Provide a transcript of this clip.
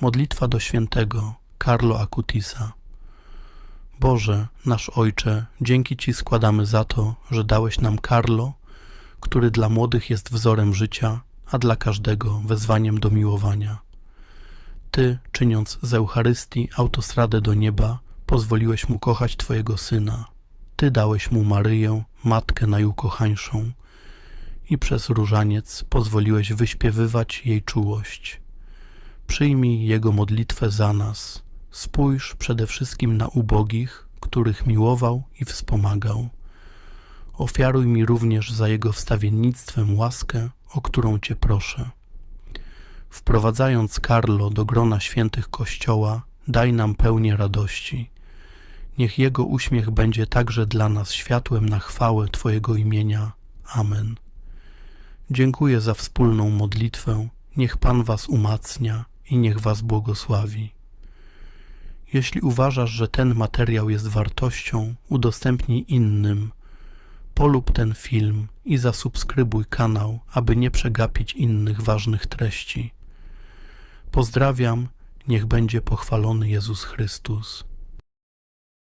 Modlitwa do świętego Carlo Acutisa. Boże, nasz Ojcze, dzięki Ci składamy za to, że dałeś nam Carlo, który dla młodych jest wzorem życia, a dla każdego wezwaniem do miłowania. Ty, czyniąc z Eucharystii autostradę do nieba, pozwoliłeś mu kochać Twojego Syna. Ty dałeś mu Maryję, Matkę najukochańszą i przez różaniec pozwoliłeś wyśpiewywać jej czułość. Przyjmij Jego modlitwę za nas. Spójrz przede wszystkim na ubogich, których miłował i wspomagał. Ofiaruj mi również za Jego wstawiennictwem łaskę, o którą Cię proszę. Wprowadzając Karlo do grona świętych Kościoła, daj nam pełnię radości. Niech Jego uśmiech będzie także dla nas światłem na chwałę Twojego imienia. Amen. Dziękuję za wspólną modlitwę. Niech Pan Was umacnia i niech Was błogosławi. Jeśli uważasz, że ten materiał jest wartością, udostępnij innym. Polub ten film i zasubskrybuj kanał, aby nie przegapić innych ważnych treści. Pozdrawiam, niech będzie pochwalony Jezus Chrystus.